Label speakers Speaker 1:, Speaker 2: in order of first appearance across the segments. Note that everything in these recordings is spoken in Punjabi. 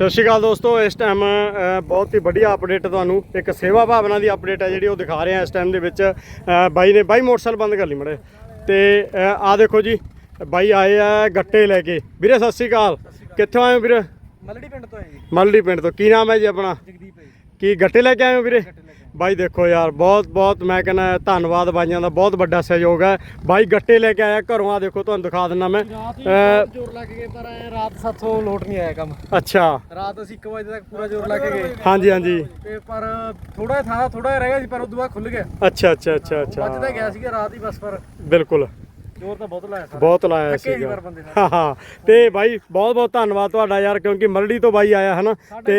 Speaker 1: ਸਤਿ ਸ਼੍ਰੀ ਅਕਾਲ ਦੋਸਤੋ ਇਸ ਟਾਈਮ ਬਹੁਤ ਹੀ ਵਧੀਆ ਅਪਡੇਟ ਤੁਹਾਨੂੰ ਇੱਕ ਸੇਵਾ ਭਾਵਨਾ ਦੀ ਅਪਡੇਟ ਹੈ ਜਿਹੜੀ ਉਹ ਦਿਖਾ ਰਹੇ ਆ ਇਸ ਟਾਈਮ ਦੇ ਵਿੱਚ। ਬਾਈ ਨੇ ਬਾਈ ਮੋਟਰਸਾਈਕਲ ਬੰਦ ਕਰ ਲਈ ਮੜੇ ਤੇ ਆ ਦੇਖੋ ਜੀ ਬਾਈ ਆਏ ਆ ਗੱਟੇ ਲੈ ਕੇ। ਵੀਰੇ ਸਤਿ ਸ਼੍ਰੀ ਅਕਾਲ। ਕਿੱਥੋਂ ਆਏ ਹੋ ਵੀਰੇ?
Speaker 2: ਮਲੜੀ ਪਿੰਡ ਤੋਂ ਹੈ ਜੀ।
Speaker 1: ਮਲੜੀ ਪਿੰਡ ਤੋਂ। ਕੀ ਨਾਮ ਹੈ ਜੀ ਆਪਣਾ?
Speaker 2: ਜਗਦੀਪ ਹੈ
Speaker 1: ਕੀ ਗੱਟੇ ਲੈ ਕੇ ਆਏ ਹੋ ਵੀਰੇ? ਬਾਈ ਦੇਖੋ ਯਾਰ ਬਹੁਤ ਬਹੁਤ ਮੈਂ ਕਹਿੰਦਾ ਧੰਨਵਾਦ ਬਾਈਆਂ ਦਾ ਬਹੁਤ ਵੱਡਾ ਸਹਿਯੋਗ ਹੈ। ਬਾਈ ਗੱਟੇ ਲੈ ਕੇ ਆਇਆ ਘਰੋਂ ਆ ਦੇਖੋ ਤੁਹਾਨੂੰ ਦਿਖਾ ਦਿੰਦਾ ਮੈਂ।
Speaker 2: ਗਏ ਪਰ ਐਂ ਰਾਤ ਸਾਥੋਂ ਲੋਟ ਨਹੀਂ ਆਇਆ ਕੰਮ।
Speaker 1: ਅੱਛਾ।
Speaker 2: ਰਾਤ ਅਸੀਂ 1 ਵਜੇ ਤੱਕ ਪੂਰਾ ਜੋਰ ਲਾ ਕੇ ਗਏ।
Speaker 1: ਹਾਂਜੀ ਹਾਂਜੀ।
Speaker 2: ਤੇ ਪਰ ਥੋੜਾ ਥਾਂ ਥੋੜਾ ਰਹਿ ਗਿਆ ਸੀ ਪਰ ਉਦੋਂ ਬਾਅਦ ਖੁੱਲ ਗਿਆ।
Speaker 1: ਅੱਛਾ ਅੱਛਾ ਅੱਛਾ ਅੱਛਾ।
Speaker 2: ਗਿਆ ਸੀਗਾ ਰਾਤ ਹੀ ਬਸ ਪਰ।
Speaker 1: ਬਿਲਕੁਲ।
Speaker 2: ਜੋਰ ਤਾਂ ਬਹੁਤ ਲਾਇਆ ਸਰ।
Speaker 1: ਬਹੁਤ ਲਾਇਆ
Speaker 2: ਥੱਕੇ ਸੀ ਬੰਦੇ।
Speaker 1: ਹਾਂ ਹਾਂ। ਤੇ ਬਾਈ ਬਹੁਤ ਬਹੁਤ ਧੰਨਵਾਦ ਤੁਹਾਡਾ ਯਾਰ ਕਿਉਂਕਿ ਮਰੜੀ ਤੋਂ ਬਾਈ ਆਇਆ ਹਨਾ। ਤੇ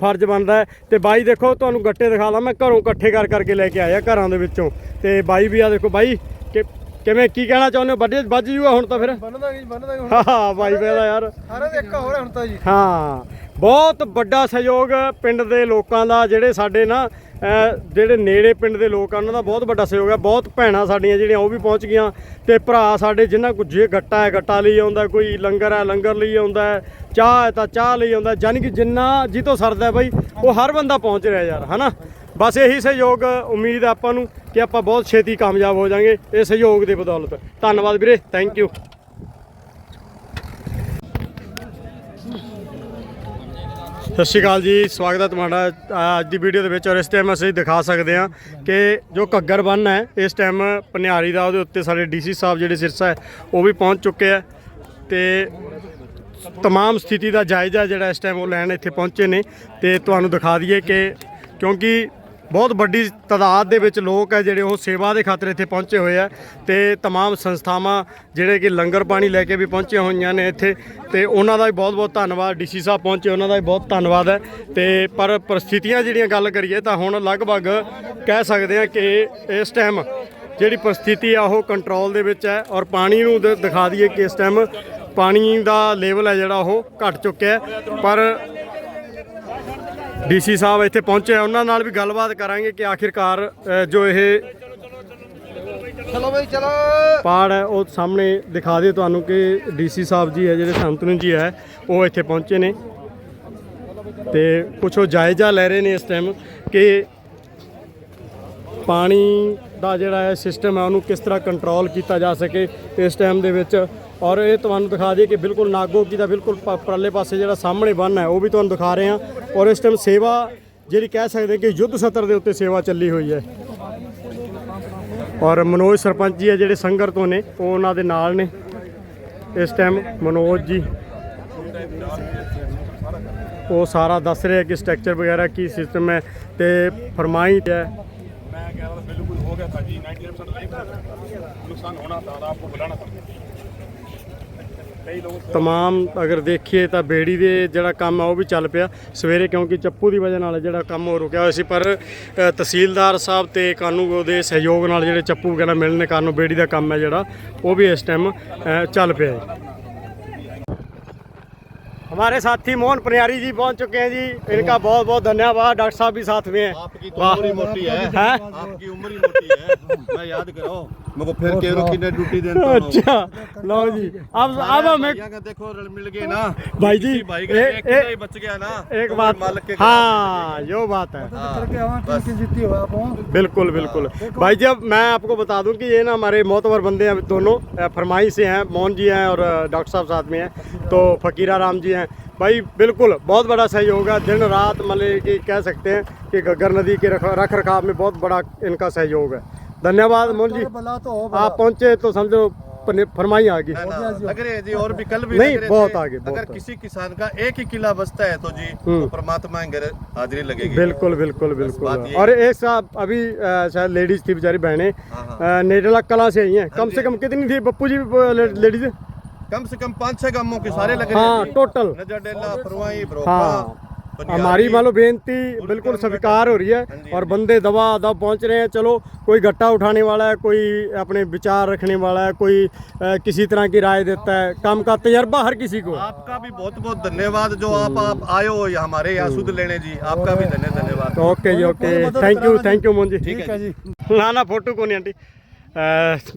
Speaker 1: ਫਰਜ਼ ਬਣਦਾ ਹੈ। ਤੇ ਬਾਈ ਦੇਖੋ ਤੁਹਾਨੂੰ ਗੱਟੇ ਦਿਖਾ ਲਾਂ ਮੈਂ ਘਰੋਂ ਇਕੱਠੇ ਕਰ ਕਰਕੇ ਲੈ ਕੇ ਆਇਆ ਘਰਾਂ ਦੇ ਵਿੱਚੋਂ। ਤੇ ਬਾਈ ਵੀ ਆ ਦੇਖੋ ਬਾਈ ਕਿ ਕਿਵੇਂ ਕੀ ਕਹਿਣਾ ਚਾਹੁੰਦੇ ਹੋ? ਵੱਡੇ ਵੱਜ ਜੂਗਾ ਹੁਣ ਤਾਂ ਫਿਰ?
Speaker 2: ਬੰਨਦਾ ਜੀ ਬੰਨਦਾ
Speaker 1: ਹਾਂ ਹਾਂ ਬਾਈ ਵੇਲਾ ਯਾਰ।
Speaker 2: ਸਾਰੇ ਦੇ ਇੱਕ ਹੋ ਰਿਹਾ ਹੁਣ ਤਾਂ ਜੀ।
Speaker 1: ਹਾਂ। ਬਹੁਤ ਵੱਡਾ ਸਹਿਯੋਗ ਪਿੰਡ ਦੇ ਲੋਕਾਂ ਦਾ, ਜਿਹੜੇ ਸਾਡੇ ਨਾ ਜਿਹੜੇ ਨੇੜੇ ਪਿੰਡ ਦੇ ਲੋਕ ਆ, ਉਹਨਾਂ ਦਾ ਬਹੁਤ ਵੱਡਾ ਸਹਿਯੋਗ ਹੈ ਬਹੁਤ ਭੈਣਾਂ ਸਾਡੀਆਂ ਜਿਹੜੀਆਂ, ਉਹ ਵੀ ਪਹੁੰਚ ਗਈਆਂ ਤੇ ਭਰਾ ਸਾਡੇ ਜਿਨ੍ਹਾਂ ਕੋ ਜੇ ਗੱਟਾ ਹੈ, ਗੱਟਾ ਲਈ ਆਉਂਦਾ, ਕੋਈ ਲੰਗਰ ਹੈ, ਲੰਗਰ ਲਈ ਆਉਂਦਾ ਚਾਹ ਹੈ ਤਾਂ ਚਾਹ ਲਈ ਆਉਂਦਾ ਯਾਨੀ ਕਿ ਜਿੰਨਾ ਜਿੱਤੋਂ ਸਰਦਾ ਹੈ ਬਾਈ, ਉਹ ਹਰ ਬੰਦਾ ਪਹੁੰਚ ਰਿਹਾ ਯਾਰ, ਹਨਾ? ਬਸ ਇਹੀ ਸਹਿਯੋਗ, ਉਮੀਦ ਹੈ ਆਪਾਂ ਨੂੰ ਕਿ ਆਪਾਂ ਬਹੁਤ ਛੇਤੀ ਕਾਮਯਾਬ ਹੋ ਜਾਾਂਗੇ, ਇਹ ਸਹਿਯੋਗ ਦੇ ਬਦੌਲਤ। ਧੰਨਵਾਦ ਵੀਰੇ ਥੈਂਕ ਯੂ ਸਤਿ ਸ਼੍ਰੀ ਅਕਾਲ ਜੀ, ਸਵਾਗਤ ਹੈ ਤੁਹਾਡਾ ਅੱਜ ਦੀ ਵੀਡੀਓ ਦੇ ਵਿੱਚ ਔਰ ਇਸ ਟਾਈਮ ਅਸੀਂ ਦਿਖਾ ਸਕਦੇ ਹਾਂ ਕਿ ਜੋ ਘੱਗਰ ਬੰਨ ਹੈ, ਇਸ ਟਾਈਮ ਪਨਿਆਰੀ ਦਾ ਉਹਦੇ ਉੱਤੇ ਸਾਡੇ ਡੀਸੀ ਸਾਹਿਬ ਜਿਹੜੇ ਸਿਰਸਾ ਹੈ, ਉਹ ਵੀ ਪਹੁੰਚ ਚੁੱਕੇ ਆ ਤੇ ਤਮਾਮ ਸਥਿਤੀ ਦਾ ਜਾਇਜ਼ਾ ਜਿਹੜਾ ਇਸ ਟਾਈਮ ਉਹ ਲੈਣ ਇੱਥੇ ਪਹੁੰਚੇ ਨੇ ਤੇ ਤੁਹਾਨੂੰ ਦਿਖਾ ਦਈਏ ਕਿ ਕਿਉਂਕਿ ਬਹੁਤ ਵੱਡੀ ਤਾਦਾਦ ਦੇ ਵਿੱਚ ਲੋਕ ਹੈ ਜਿਹੜੇ ਉਹ ਸੇਵਾ ਦੇ ਖਾਤਰ ਇੱਥੇ ਪਹੁੰਚੇ ਹੋਏ ਆ ਤੇ ਤਮਾਮ ਸੰਸਥਾਵਾਂ ਜਿਹੜੇ ਕਿ ਲੰਗਰ ਪਾਣੀ ਲੈ ਕੇ ਵੀ ਪਹੁੰਚੀਆਂ ਹੋਈਆਂ ਨੇ ਇੱਥੇ ਤੇ ਉਹਨਾਂ ਦਾ ਵੀ ਬਹੁਤ ਬਹੁਤ ਧੰਨਵਾਦ, ਡੀਸੀ ਸਾਹਿਬ ਪਹੁੰਚੇ, ਉਹਨਾਂ ਦਾ ਵੀ ਬਹੁਤ ਧੰਨਵਾਦ ਹੈ। ਤੇ ਪਰ ਪਰਿਸਥਿਤੀਆਂ ਜਿਹੜੀਆਂ ਗੱਲ ਕਰੀਏ ਤਾਂ ਹੁਣ ਲਗਭਗ ਕਹਿ ਸਕਦੇ ਆ ਕਿ ਇਸ ਟਾਈਮ ਜਿਹੜੀ ਪਰਿਸਥਿਤੀ ਆ ਉਹ ਕੰਟਰੋਲ ਦੇ ਵਿੱਚ ਹੈ ਔਰ ਪਾਣੀ ਨੂੰ ਦ- ਦਿਖਾ ਦਈਏ ਕਿ ਇਸ ਟਾਈਮ ਪਾਣੀ ਦਾ ਲੈਵਲ ਹੈ ਜਿਹੜਾ ਉਹ ਘਟ ਚੁੱਕਿਆ ਪਰ ਡੀਸੀ ਸਾਹਿਬ ਇੱਥੇ ਪਹੁੰਚੇ ਆ ਉਹਨਾਂ ਨਾਲ ਵੀ ਗੱਲਬਾਤ ਕਰਾਂਗੇ ਕਿ ਆਖਿਰਕਾਰ ਜੋ ਇਹ
Speaker 2: ਚਲੋ ਬਈ ਚਲੋ।
Speaker 1: ਪਾੜ ਹੈ ਉਹ ਸਾਹਮਣੇ ਦਿਖਾ ਦੇ ਤੁਹਾਨੂੰ ਕਿ ਡੀਸੀ ਸਾਹਿਬ ਜੀ ਹੈ ਜਿਹੜੇ ਸੰਤਨੂ ਜੀ ਹੈ ਉਹ ਇੱਥੇ ਪਹੁੰਚੇ ਨੇ। ਤੇ ਕੁਛ ਉਹ ਜਾਇਜ਼ਾ ਲੈ ਰਹੇ ਨੇ ਇਸ ਟਾਈਮ ਕਿ ਪਾਣੀ ਦਾ ਜਿਹੜਾ ਹੈ ਸਿਸਟਮ ਹੈ ਉਹਨੂੰ ਕਿਸ ਤਰ੍ਹਾਂ ਕੰਟਰੋਲ ਕੀਤਾ ਜਾ ਸਕੇ ਇਸ ਟਾਈਮ ਦੇ ਵਿੱਚ। ਔਰ ਇਹ ਤੁਹਾਨੂੰ ਦਿਖਾ ਦਈਏ ਕਿ ਬਿਲਕੁਲ ਨਾਗੋ ਕੀ ਦਾ ਬਿਲਕੁਲ ਪ- ਪਰਲੇ ਪਾਸੇ ਜਿਹੜਾ ਸਾਹਮਣੇ ਬੰਨ ਹੈ ਉਹ ਵੀ ਤੁਹਾਨੂੰ ਦਿਖਾ ਰਹੇ ਹਾਂ ਔਰ ਇਸ ਟਾਈਮ ਸੇਵਾ ਜਿਹੜੀ ਕਹਿ ਸਕਦੇ ਕਿ ਯੁੱਧ ਸਤਰ ਦੇ ਉੱਤੇ ਸੇਵਾ ਚੱਲੀ ਹੋਈ ਹੈ ਔਰ ਮਨੋਜ ਸਰਪੰਚ ਜੀ ਹੈ ਜਿਹੜੇ ਸੰਗਰ ਤੋਂ ਨੇ ਉਹ ਉਹਨਾਂ ਦੇ ਨਾਲ ਨੇ ਇਸ ਟਾਈਮ ਮਨੋਜ ਜੀ ਉਹ ਸਾਰਾ ਦੱਸ ਰਹੇ ਆ ਕਿ ਸਟਰਕਚਰ ਵਗੈਰਾ ਕੀ ਸਿਸਟਮ ਹੈ ਤੇ ਫਰਮਾਈ ਹੈ
Speaker 3: मैं कह रहा था बिल्कुल हो गया था जी 99% नहीं था नुकसान होना था और आपको बुलाना था कई लोगों
Speaker 1: ਤਮਾਮ ਅਗਰ ਦੇਖੀਏ ਤਾਂ ਬੇੜੀ ਦੇ ਜਿਹੜਾ ਕੰਮ ਆ ਉਹ ਵੀ ਚੱਲ ਪਿਆ ਸਵੇਰੇ ਕਿਉਂਕਿ ਚੱਪੂ ਦੀ ਵਜ੍ਹਾ ਨਾਲ ਜਿਹੜਾ ਕੰਮ ਉਹ ਰੁਕਿਆ ਹੋਇਆ ਸੀ ਪਰ ਤਹਿਸੀਲਦਾਰ ਸਾਹਿਬ ਤੇ ਕਾਨੂੰਗੋ ਦੇ ਸਹਿਯੋਗ ਨਾਲ ਜਿਹੜੇ ਚੱਪੂ ਵਗੈਰਾ ਮਿਲਣ ਕਾਰਨ ਬੇੜੀ ਦਾ ਕੰਮ ਹੈ ਜਿਹੜਾ ਉਹ ਵੀ ਇਸ ਟਾਈਮ ਚੱਲ ਪਿਆ ਹੈ हमारे साथी मोहन पनियारी जी पहुँच चुके हैं जी। इनका बहुत बहुत धन्यवाद डॉक्टर साहब भी साथ में हैं।
Speaker 4: आपकी तो उम्र मोटी है,
Speaker 1: है?
Speaker 4: आपकी उम्र मैं याद कराओ फिर
Speaker 1: अच्छा लो जी। अब अब हमें
Speaker 4: देखो मिल गए ना।
Speaker 1: भाई जी
Speaker 4: भाई एक बच गया ना
Speaker 1: एक
Speaker 4: तो
Speaker 1: बात हाँ यो बात है।
Speaker 2: हाँ,
Speaker 1: बिल्कुल बिल्कुल। भाई जी अब मैं आपको बता दूँ कि ये ना हमारे मोतवर बंदे हैं दोनों फरमाई से हैं। मोहन जी हैं और डॉक्टर साहब साथ में हैं। तो फकीरा राम जी हैं। भाई बिल्कुल बहुत बड़ा सहयोग है। दिन रात मतलब कि कह सकते हैं कि गग्गर नदी के रख रख रखाव में बहुत बड़ा इनका सहयोग है। धन्यवाद मोहन जी।
Speaker 2: तो
Speaker 1: आप पहुँचे तो समझो फरमाई आ गई
Speaker 4: लग रहे जी? और भी कल भी
Speaker 1: नहीं, बहुत आगे, बहुत
Speaker 4: अगर किसी किसान का एक ही किला बचता है तो जी
Speaker 1: हम्म।
Speaker 4: तो परमात्मा के घर हाजिरी लगेगी।
Speaker 1: बिल्कुल बिल्कुल बिल्कुल। और एक साहब अभी शायद लेडीज़ थी बेचारी बहने।
Speaker 4: हाँ,
Speaker 1: अ, नेडला कला से आई हैं। कम से कम कितनी थी बप्पू जी लेडीज़?
Speaker 4: कम से कम पाँच छह गांवों के सारे लग रहे
Speaker 1: हाँ
Speaker 4: हैं
Speaker 1: टोटल
Speaker 4: नजरडेला फरवाई बरोखा
Speaker 1: हाँ हमारी वालों बेनती बिल्कुल स्वीकार हो रही है और बंदे दबा दब पहुंच रहे हैं चलो कोई गट्टा उठाने वाला है कोई अपने विचार रखने वाला है कोई आ, किसी तरह की राय देता है काम का तजर्बा हर किसी को
Speaker 4: आपका भी बहुत बहुत धन्यवाद जो आप आप आए हो हमारे यहाँ सुध लेने जी आपका भी धन्यवाद
Speaker 1: okay ji okay thank you thank you Mohan ji
Speaker 4: ठीक है जी
Speaker 1: ना ना फोटो को नहीं आंटी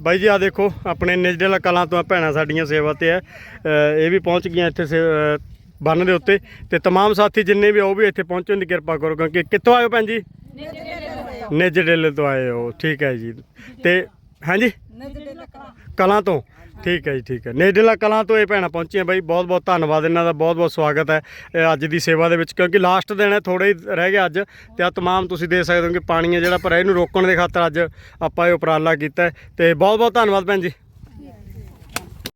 Speaker 1: ਬਾਈ ਜੀ ਆ ਦੇਖੋ ਆਪਣੇ ਨਿਜਦੇਲਾ ਕਲਾਂ ਤੋਂ ਆ ਭੈਣਾਂ ਸਾਡੀਆਂ ਸੇਵਾ ਤੇ ਹੈ ਅਹ ਇਹ ਵੀ ਪਹੁੰਚ ਗਈਆਂ ਇੱਥੇ ਸੇ- ਅਹ ਬੰਨ ਦੇ ਉੱਤੇ ਤੇ तमाम ਸਾਥੀ ਜਿੰਨੇ ਵੀ ਆ ਉਹ ਵੀ ਇੱਥੇ ਪਹੁੰਚਣ ਦੀ ਕਿਰਪਾ ਕਰੋ ਕਿਉਂਕਿ ਕਿੱਥੋਂ ਆਏ ਹੋ ਭੈਣ ਜੀ ਨੇਜੇ ਡੇਲੇ ਤੋਂ ਆਏ ਹੋ ਠੀਕ ਹੈ ਜੀ ਤੇ ਹਾਂਜੀ ਕਲਾਂ ਤੋਂ ਠੀਕ ਹੈ ਜੀ, ਠੀਕ ਹੈ। ਨੇਜਲਾ ਕਲਾਂ ਤੋਂ ਇਹ ਭੈਣਾਂ ਪਹੁੰਚੀਆਂ ਬਾਈ, ਬਹੁਤ ਬਹੁਤ ਧੰਨਵਾਦ, ਇਹਨਾਂ ਦਾ ਬਹੁਤ ਬਹੁਤ ਸਵਾਗਤ ਹੈ, ਇਹ ਅੱਜ ਦੀ ਸੇਵਾ ਦੇ ਵਿੱਚ, ਕਿਉਂਕਿ ਲਾਸਟ ਦਿਨ ਹੈ ਥੋੜੇ ਹੀ ਰਹਿ ਗਿਆ ਅੱਜ, ਤੇ ਆ ਤਮਾਮ ਤੁਸੀਂ ਦੇ ਸਕਦੇ ਹੋ ਕਿ ਪਾਣੀ ਹੈ ਜਿਹੜਾ ਭਰਿਆ ਇਹਨੂੰ ਰੋਕਣ ਦੇ ਖਾਤਰ ਅੱਜ ਆਪਾਂ ਇਹ ਉਪਰਾਲਾ ਕੀਤਾ ਹੈ, ਤੇ ਬਹੁਤ ਬਹੁਤ ਧੰਨਵਾਦ ਭੈਣ ਜੀ।